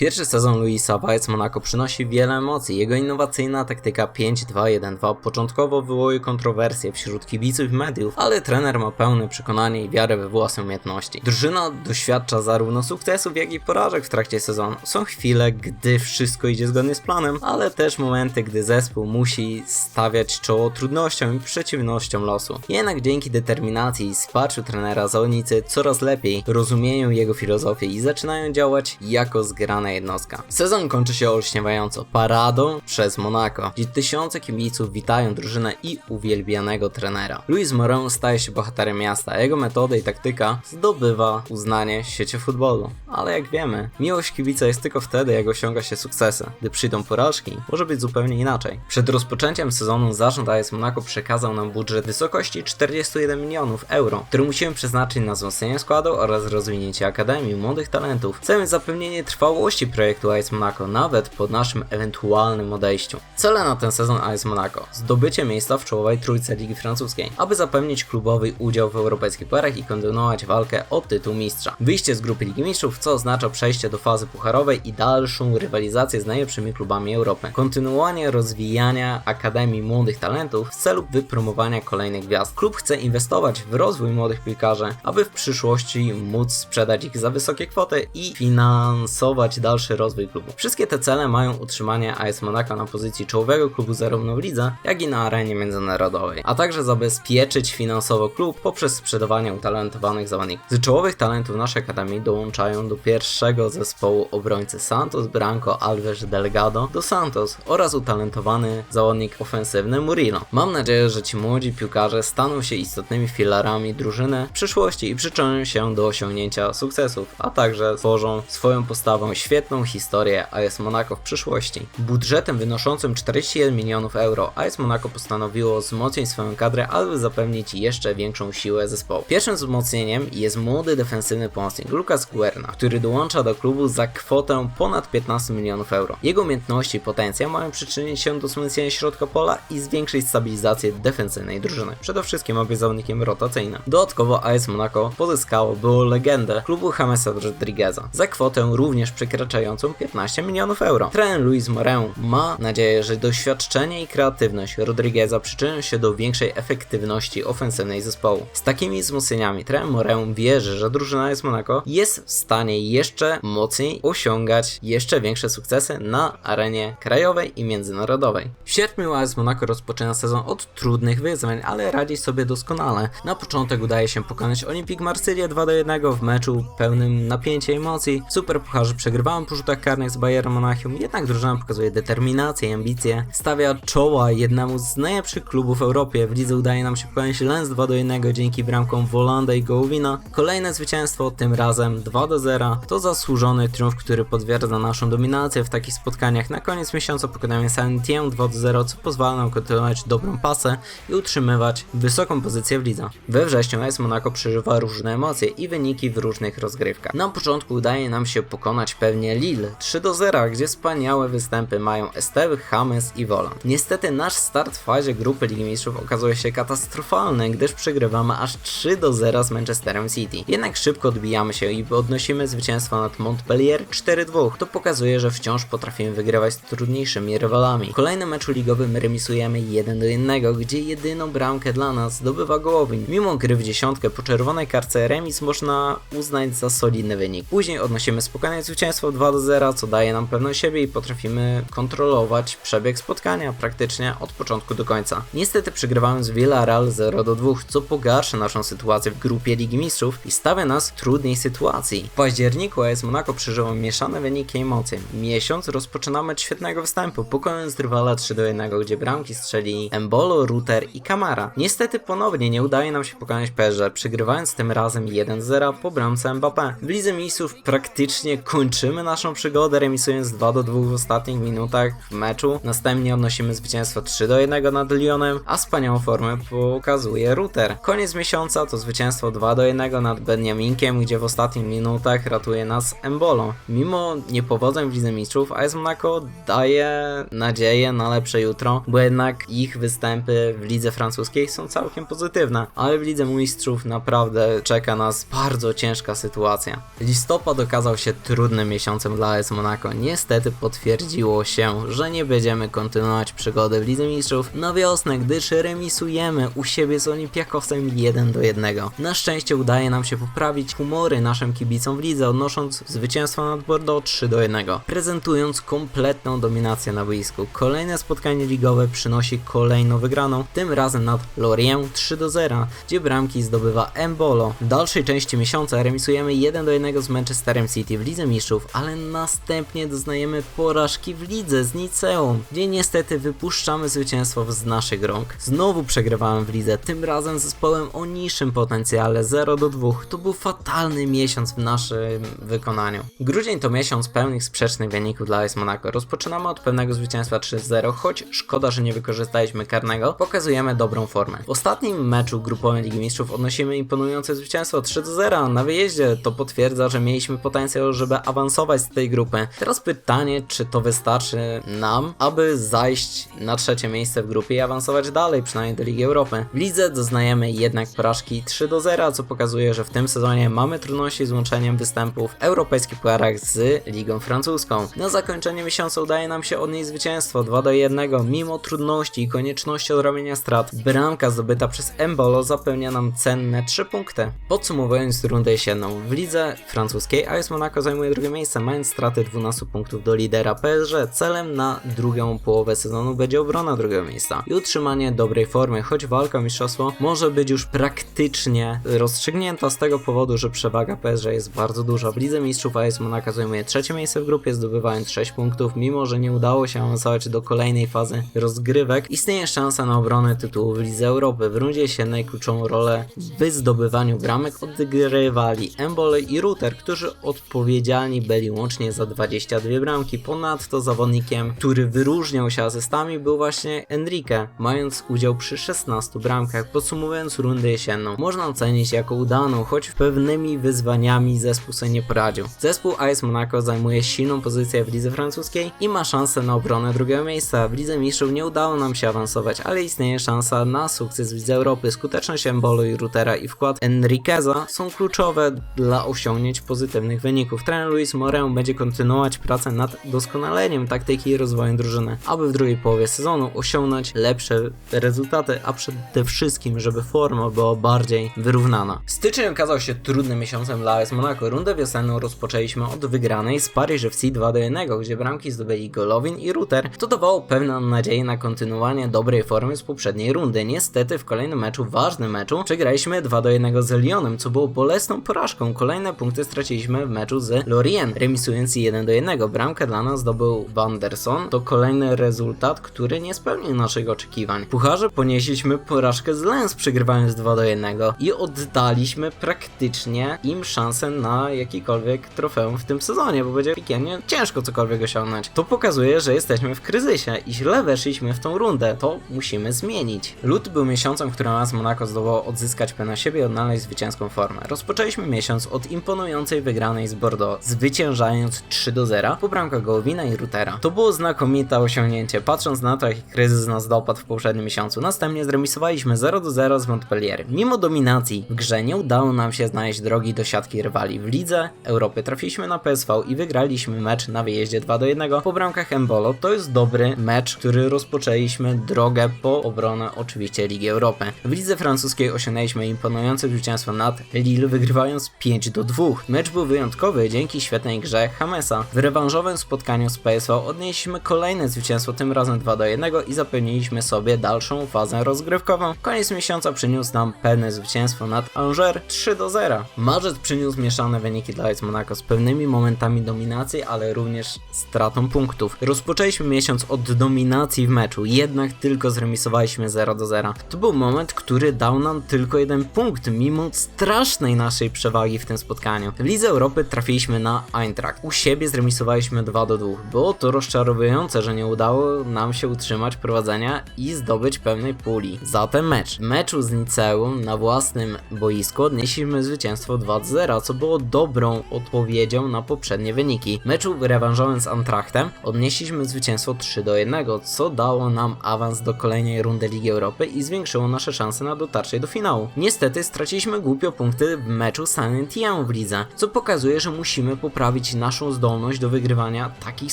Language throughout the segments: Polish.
Pierwszy sezon Luisa Weiss Monaco przynosi wiele emocji. Jego innowacyjna taktyka 5-2-1-2 początkowo wywołuje kontrowersje wśród kibiców i mediów, ale trener ma pełne przekonanie i wiarę we własne umiejętności. Drużyna doświadcza zarówno sukcesów, jak i porażek w trakcie sezonu. Są chwile, gdy wszystko idzie zgodnie z planem, ale też momenty, gdy zespół musi stawiać czoło trudnościom i przeciwnościom losu. Jednak dzięki determinacji i wsparciu trenera zawodnicy coraz lepiej rozumieją jego filozofię i zaczynają działać jako zgrana jednostka. Sezon kończy się olśniewająco paradą przez Monaco, gdzie tysiące kibiców witają drużynę i uwielbianego trenera. Luis Moreau staje się bohaterem miasta, jego metody i taktyka zdobywa uznanie w świecie futbolu. Ale jak wiemy, miłość kibica jest tylko wtedy, jak osiąga się sukcesy. Gdy przyjdą porażki, może być zupełnie inaczej. Przed rozpoczęciem sezonu zarząd AS Monaco przekazał nam budżet w wysokości 41 milionów euro, który musimy przeznaczyć na wzmocnienie składu oraz rozwinięcie Akademii Młodych Talentów. Celem zapewnienie trwałości projektu AS Monaco, nawet po naszym ewentualnym odejściu. Cele na ten sezon AS Monaco. Zdobycie miejsca w czołowej trójce Ligi Francuskiej, aby zapewnić klubowy udział w europejskich parach i kontynuować walkę o tytuł mistrza. Wyjście z grupy Ligi Mistrzów, co oznacza przejście do fazy pucharowej i dalszą rywalizację z najlepszymi klubami Europy. Kontynuowanie rozwijania Akademii Młodych Talentów w celu wypromowania kolejnych gwiazd. Klub chce inwestować w rozwój młodych piłkarzy, aby w przyszłości móc sprzedać ich za wysokie kwoty i finansować dalszy rozwój klubu. Wszystkie te cele mają utrzymanie AS Monaco na pozycji czołowego klubu zarówno w lidze, jak i na arenie międzynarodowej, a także zabezpieczyć finansowo klub poprzez sprzedawanie utalentowanych zawodników. Z czołowych talentów naszej akademii dołączają do pierwszego zespołu obrońcy Santos Branco Alves Delgado do Santos oraz utalentowany zawodnik ofensywny Murillo. Mam nadzieję, że ci młodzi piłkarze staną się istotnymi filarami drużyny w przyszłości i przyczynią się do osiągnięcia sukcesów, a także tworzą swoją postawą świetną historię AS Monaco w przyszłości. Budżetem wynoszącym 41 milionów euro AS Monaco postanowiło wzmocnić swoją kadrę, aby zapewnić jeszcze większą siłę zespołu. Pierwszym wzmocnieniem jest młody defensywny pomocnik Lucas Guerna, który dołącza do klubu za kwotę ponad 15 milionów euro. Jego umiejętności i potencjał mają przyczynić się do wzmocnienia środka pola i zwiększyć stabilizację defensywnej drużyny. Przede wszystkim być zawodnikiem rotacyjnym. Dodatkowo AS Monaco pozyskało było legendę klubu Jamesa Rodrigueza za kwotę również przekraczającą 15 milionów euro. Trener Luis Moreu ma nadzieję, że doświadczenie i kreatywność Rodrigueza przyczynią się do większej efektywności ofensywnej zespołu. Z takimi wzmocnieniami trener Moreu wierzy, że drużyna AS Monaco jest w stanie jeszcze mocniej osiągać jeszcze większe sukcesy na arenie krajowej i międzynarodowej. W sierpniu AS Monaco rozpoczyna sezon od trudnych wyzwań, ale radzi sobie doskonale. Na początek udaje się pokonać Olympique Marsylię 2 do 1 w meczu pełnym napięcia i emocji. Super pucharze przegrywałem po rzutach karnych z Bayern Monachium, jednak drużyna pokazuje determinację i ambicje. Stawia czoła jednemu z najlepszych klubów w Europie. W lidze udaje nam się pokonać Lens 2 do 1 dzięki bramkom Wolanda i Gołowina. Kolejne zwycięstwo, tym razem 2 do 0. To zasłużony triumf, który potwierdza naszą dominację w takich spotkaniach. Na koniec miesiąca pokonamy Saint-Étienne 2 do 0, co pozwala nam kontynuować dobrą pasę i utrzymywać wysoką pozycję w lidze. We wrześniu AS Monaco przeżywa różne emocje i wyniki w różnych rozgrywkach. Na początku udaje nam się pokonać pewnie Lille 3 do 0, gdzie wspaniałe występy mają Esteve, James i Wolan. Niestety nasz start w fazie grupy Ligi Mistrzów okazuje się katastrofalny, gdyż przegrywamy aż 3 do 0 z Manchesterem City. Jednak szybko odbijamy się i odnosimy zwycięstwo nad Montpellier 4-2. To pokazuje, że wciąż potrafimy wygrywać z trudniejszymi rywalami. W kolejnym meczu ligowym remisujemy 1 do 1, gdzie jedyną bramkę dla nas zdobywa Gołowin. Mimo gry w dziesiątkę po czerwonej karce remis można uznać za solidny wynik. Później odnosimy spokojne zwycięstwo 2 do 0, co daje nam pewność siebie i potrafimy kontrolować przebieg spotkania praktycznie od początku do końca. Niestety przegrywamy z Villarreal 0 do 2, co pogarsza naszą sytuację w grupie Ligi Mistrzów i stawia nas w trudnej sytuacji. W październiku AS Monaco przeżywa mieszane wyniki i emocje. Miesiąc rozpoczynamy od świetnego występu, pokonując rywala 3 do 1, gdzie bramki strzeli Embolo, Ruter i Kamara. Niestety ponownie nie udaje nam się pokonać PSG, przegrywając tym razem 1-0 po bramce Mbappé. W Lidze Mistrzów praktycznie kończymy naszą przygodę, remisując 2 do 2 w ostatnich minutach w meczu. Następnie odnosimy zwycięstwo 3 do 1 nad Lyonem, a wspaniałą formę pokazuje Ruter. Koniec miesiąca to zwycięstwo 2 do 1 nad Benjaminkiem, gdzie w ostatnich minutach ratuje nas Embolo. Mimo niepowodzeń w Lidze Mistrzów, AS Monaco daje nadzieję na lepsze jutro, bo jednak ich występy w lidze francuskiej są całkiem pozytywne, ale w Lidze Mistrzów naprawdę czeka nas bardzo ciężka sytuacja. Listopad okazał się trudnym miesiącem miesiącem dla AS Monaco. Niestety potwierdziło się, że nie będziemy kontynuować przygody w Lidze Mistrzów na wiosnę, gdyż remisujemy u siebie z Olympiakosem 1 do 1. Na szczęście udaje nam się poprawić humory naszym kibicom w lidze, odnosząc zwycięstwo nad Bordeaux 3 do 1, prezentując kompletną dominację na boisku. Kolejne spotkanie ligowe przynosi kolejną wygraną, tym razem nad Lorient 3 do 0, gdzie bramki zdobywa Embolo. W dalszej części miesiąca remisujemy 1 do 1 z Manchesterem City w Lidze Mistrzów, ale następnie doznajemy porażki w lidze z Niceum, gdzie niestety wypuszczamy zwycięstwo z naszych rąk. Znowu przegrywałem w lidze, tym razem z zespołem o niższym potencjale 0 do 2. To był fatalny miesiąc w naszym wykonaniu. Grudzień to miesiąc pełnych sprzecznych wyników dla AS Monaco. Rozpoczynamy od pewnego zwycięstwa 3-0, choć szkoda, że nie wykorzystaliśmy karnego. Pokazujemy dobrą formę. W ostatnim meczu grupowej Ligi Mistrzów odnosimy imponujące zwycięstwo 3-0 na wyjeździe. To potwierdza, że mieliśmy potencjał, żeby awansować z tej grupy. Teraz pytanie, czy to wystarczy nam, aby zajść na trzecie miejsce w grupie i awansować dalej, przynajmniej do Ligi Europy. W lidze doznajemy jednak porażki 3 do 0, co pokazuje, że w tym sezonie mamy trudności z łączeniem występów w europejskich puarach z Ligą Francuską. Na zakończenie miesiąca udaje nam się odnieść zwycięstwo 2 do 1, mimo trudności i konieczności odrobienia strat. Bramka zdobyta przez Embolo zapewnia nam cenne 3 punkty. Podsumowując rundę jesienną, w lidze francuskiej AS Monaco zajmuje drugie miejsce, mając straty 12 punktów do lidera PSG. Celem na drugą połowę sezonu będzie obrona drugiego miejsca i utrzymanie dobrej formy, choć walka o mistrzostwo może być już praktycznie rozstrzygnięta z tego powodu, że przewaga PSG jest bardzo duża. W Lidze Mistrzów AS Monaco zajmuje trzecie miejsce w grupie, zdobywając 6 punktów, mimo że nie udało się awansować do kolejnej fazy rozgrywek. Istnieje szansa na obronę tytułu w Lidze Europy. W rundzie jesiennej kluczową rolę w zdobywaniu bramek odgrywali Embole i Ruter, którzy odpowiedzialni byli łącznie za 22 bramki. Ponadto zawodnikiem, który wyróżniał się asystami był właśnie Enrique, mając udział przy 16 bramkach. Podsumowując rundę jesienną, można ocenić jako udaną, choć pewnymi wyzwaniami zespół sobie nie poradził. Zespół AS Monaco zajmuje silną pozycję w lidze francuskiej i ma szansę na obronę drugiego miejsca. W lidze mistrzów nie udało nam się awansować, ale istnieje szansa na sukces w lidze Europy. Skuteczność Embolo i Rutera i wkład Enriqueza są kluczowe dla osiągnięć pozytywnych wyników. Trener Luis Będzie kontynuować pracę nad doskonaleniem taktyki i rozwojem drużyny, aby w drugiej połowie sezonu osiągnąć lepsze rezultaty, a przede wszystkim, żeby forma była bardziej wyrównana. Styczeń okazał się trudnym miesiącem dla AS Monaco. Rundę wiosenną rozpoczęliśmy od wygranej z Paris FC 2 do 1, gdzie bramki zdobyli Golovin i Ruter. To dawało pewną nadzieję na kontynuowanie dobrej formy z poprzedniej rundy. Niestety w kolejnym meczu, ważnym meczu, przegraliśmy 2 do 1 z Lyonem, co było bolesną porażką. Kolejne punkty straciliśmy w meczu z Lorient, remisując 1 do 1. Bramkę dla nas zdobył Wanderson. To kolejny rezultat, który nie spełnił naszych oczekiwań. W Pucharze ponieśliśmy porażkę z Lens, przegrywając 2 do 1 i oddaliśmy praktycznie im szansę na jakikolwiek trofeum w tym sezonie, bo będzie piekielnie ciężko cokolwiek osiągnąć. To pokazuje, że jesteśmy w kryzysie i źle weszliśmy w tą rundę. To musimy zmienić. Luty był miesiącem, w którym AS Monaco zdołało odzyskać pewność siebie i odnaleźć zwycięską formę. Rozpoczęliśmy miesiąc od imponującej wygranej z Bordeaux, zwyciężając 3 do 0 po bramkach Gołowina i Rutera. To było znakomite osiągnięcie, patrząc na to, jaki kryzys nas dopadł w poprzednim miesiącu. Następnie zremisowaliśmy 0 do 0 z Montpellier. Mimo dominacji w grze nie udało nam się znaleźć drogi do siatki rywali. W lidze Europy trafiliśmy na PSV i wygraliśmy mecz na wyjeździe 2 do 1 po bramkach Embolo. To jest dobry mecz, który rozpoczęliśmy drogę po obronę oczywiście Ligi Europy. W lidze francuskiej osiągnęliśmy imponujące zwycięstwo nad Lille, wygrywając 5 do 2. Mecz był wyjątkowy dzięki świetnej grze Hamesa. W rewanżowym spotkaniu z PSV odnieśliśmy kolejne zwycięstwo, tym razem 2 do 1 i zapewniliśmy sobie dalszą fazę rozgrywkową. Koniec miesiąca przyniósł nam pewne zwycięstwo nad Angers 3 do 0. Marzec przyniósł mieszane wyniki dla AS Monaco z pewnymi momentami dominacji, ale również stratą punktów. Rozpoczęliśmy miesiąc od dominacji w meczu, jednak tylko zremisowaliśmy 0 do 0. To był moment, który dał nam tylko jeden punkt, mimo strasznej naszej przewagi w tym spotkaniu. W Lidze Europy trafiliśmy na Eintracht. U siebie zremisowaliśmy 2 do 2. Było to rozczarowujące, że nie udało nam się utrzymać prowadzenia i zdobyć pewnej puli. Zatem mecz. Meczu z Niceum na własnym boisku odnieśliśmy zwycięstwo 2 do 0, co było dobrą odpowiedzią na poprzednie wyniki. W meczu rewanżowym z Antrachtem odnieśliśmy zwycięstwo 3 do 1, co dało nam awans do kolejnej rundy Ligi Europy i zwiększyło nasze szanse na dotarcie do finału. Niestety straciliśmy głupio punkty w meczu Saint Etienne w lidze, co pokazuje, że musimy poprawić naszą zdolność do wygrywania takich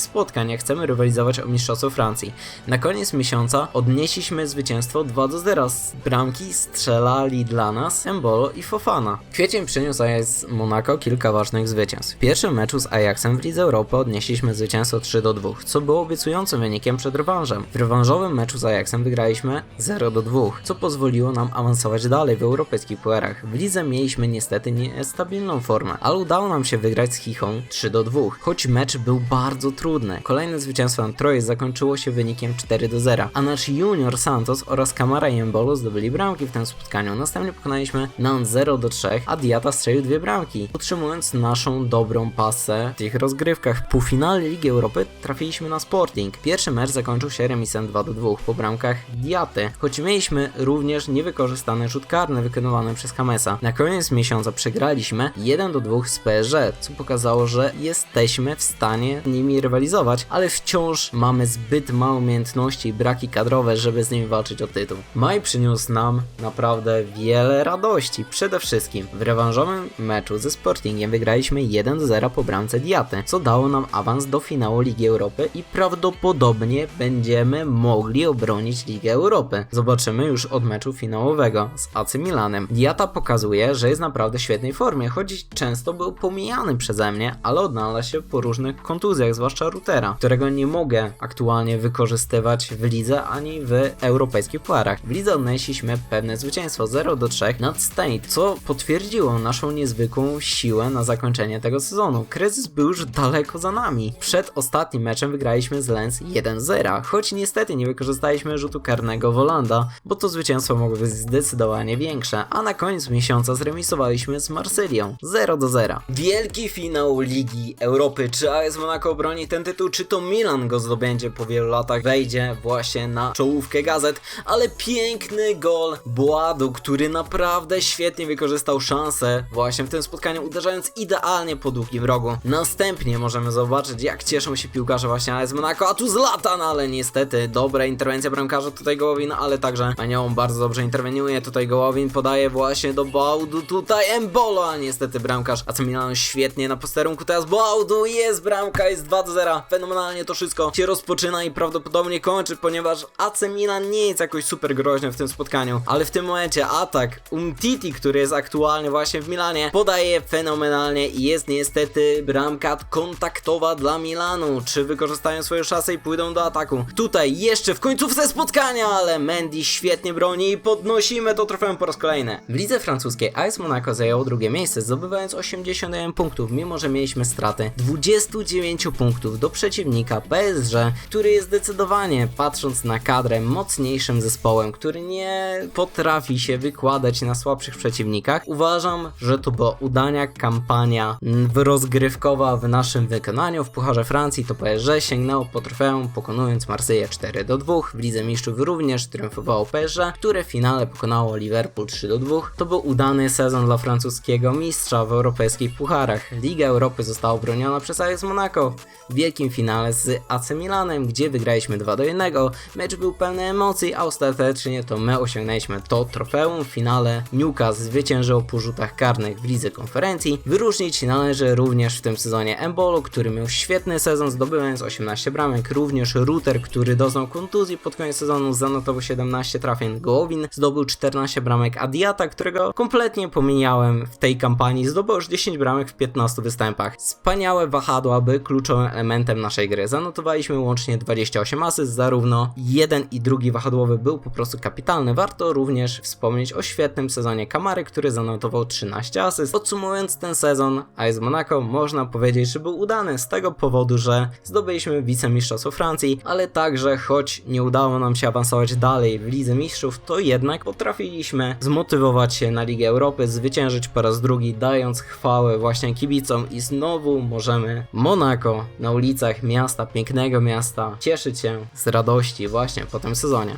spotkań, jak chcemy rywalizować o Mistrzostwo Francji. Na koniec miesiąca odnieśliśmy zwycięstwo 2 do 0. Z bramki strzelali dla nas Embolo i Fofana. Kwiecień przyniósł Ajax Monaco kilka ważnych zwycięstw. W pierwszym meczu z Ajaxem w Lidze Europy odnieśliśmy zwycięstwo 3 do 2, co było obiecującym wynikiem przed rewanżem. W rewanżowym meczu z Ajaxem wygraliśmy 0 do 2, co pozwoliło nam awansować dalej w europejskich puerach. W lidze mieliśmy niestety niestabilną formę, ale udało nam się wygrać z Chichą 3 do 2, choć mecz był bardzo trudny. Kolejne zwycięstwo na Troje zakończyło się wynikiem 4 do 0, a nasz junior Santos oraz Kamara i zdobyli bramki w tym spotkaniu. Następnie pokonaliśmy Nantes 0 do 3, a Diata strzelił dwie bramki, utrzymując naszą dobrą pasę w tych rozgrywkach. W półfinale Ligi Europy trafiliśmy na Sporting. Pierwszy mecz zakończył się remisem 2 do 2 po bramkach Diaty, choć mieliśmy również niewykorzystany rzut karny wykonywany przez Hamesa. Na koniec miesiąca przegraliśmy 1 do 2 z PSG, co pokazało, że jesteśmy w stanie nimi rywalizować, ale wciąż mamy zbyt małe umiejętności i braki kadrowe, żeby z nimi walczyć o tytuł. Maj przyniósł nam naprawdę wiele radości. Przede wszystkim w rewanżowym meczu ze Sportingiem wygraliśmy 1 do 0 po bramce Diaty, co dało nam awans do finału Ligi Europy i prawdopodobnie będziemy mogli obronić Ligę Europy. Zobaczymy już od meczu finałowego z AC Milanem. Diata pokazuje, że jest naprawdę w świetnej formie, choć często był pomijany przeze mnie, ale odnalazł się po różnych kontuzjach, zwłaszcza Rutera, którego nie mogę aktualnie wykorzystywać w lidze ani w europejskich puarach. W lidze odnieśliśmy pewne zwycięstwo 0 do 3 nad State, co potwierdziło naszą niezwykłą siłę na zakończenie tego sezonu. Kryzys był już daleko za nami. Przed ostatnim meczem wygraliśmy z Lens 1-0, choć niestety nie wykorzystaliśmy rzutu karnego Wolanda, bo to zwycięstwo mogło być zdecydowanie większe, a na koniec miesiąca zremisowaliśmy z Marsylią 0 do 0. Wielki finał Ligi Europy. Czy AS Monaco obroni ten tytuł, czy to Milan go zdobędzie po wielu latach, wejdzie właśnie na czołówkę gazet, ale piękny gol Boadu, który naprawdę świetnie wykorzystał szansę właśnie w tym spotkaniu, uderzając idealnie po długim rogu. Następnie możemy zobaczyć, jak cieszą się piłkarze właśnie AS Monaco, a tu Zlatan, ale niestety dobra interwencja bramkarza tutaj Gołowin, ale także Anioł bardzo dobrze interweniuje, tutaj Gołowin. Podaje właśnie do Baudu, tutaj Embolo, a niestety bramkarz AC Milanu świetnie na posterunku, teraz Baudu, jest bramka, jest 2 do 0, fenomenalnie to wszystko się rozpoczyna i prawdopodobnie kończy, ponieważ AC Milan nie jest jakoś super groźny w tym spotkaniu, ale w tym momencie atak Umtiti, który jest aktualnie właśnie w Milanie, podaje fenomenalnie i jest niestety bramka kontaktowa dla Milanu. Czy wykorzystają swoją szansę i pójdą do ataku? Tutaj jeszcze w końcówce spotkania, ale Mendy świetnie broni i podnosimy to trofeum po raz kolejny. W lidze francuskiej AS Monaco zajęło drugie miejsce, zdobywając 81 punktów, mimo że mieliśmy straty 29 punktów do przeciwnika PSG, który jest zdecydowanie, patrząc na kadrę, mocniejszym zespołem, który nie potrafi się wykładać na słabszych przeciwnikach. Uważam, że to była udania kampania rozgrywkowa w naszym wykonaniu. W Pucharze Francji to PSG sięgnęło po trofeum, pokonując Marsyję 4 do 2. W Lidze Mistrzów również triumfowało PSG, które w finale pokonało Liverpool 3 do 2. To był udany sezon dla francuskiego mistrza w europejskich pucharach. Liga Europy została obroniona przez AS Monaco w wielkim finale z AC Milanem, gdzie wygraliśmy 2 do 1. Mecz był pełny emocji, a ostatecznie to my osiągnęliśmy to trofeum. W finale Newcastle zwyciężył po rzutach karnych w lidze konferencji. Wyróżnić należy również w tym sezonie Embolo, który miał świetny sezon, zdobywając 18 bramek. Również Ruter, który doznał kontuzji pod koniec sezonu, zanotował 17 trafień. Gołowin zdobył 14 bramek, a Diata, którego kompletnie pomijałem w tej kampanii, zdobył już 10 bramek w 15 występach. Wspaniałe wahadła, by kluczowym elementem naszej gry. Zanotowaliśmy łącznie 28 asyst, zarówno jeden i drugi wahadłowy był po prostu kapitalny. Warto również wspomnieć o świetnym sezonie Kamary, który zanotował 13 asyst. Podsumowując ten sezon, AS Monaco można powiedzieć, że był udany z tego powodu, że zdobyliśmy wicemistrzostwo Francji, ale także choć nie udało nam się awansować dalej w Lidze Mistrzów, to jednak potrafiliśmy zmotywować się na Ligę Europy, zwyciężyć po raz drugi, dając chwałę właśnie kibicom i znowu możemy Monako na ulicach miasta, pięknego miasta, cieszyć się z radości właśnie po tym sezonie.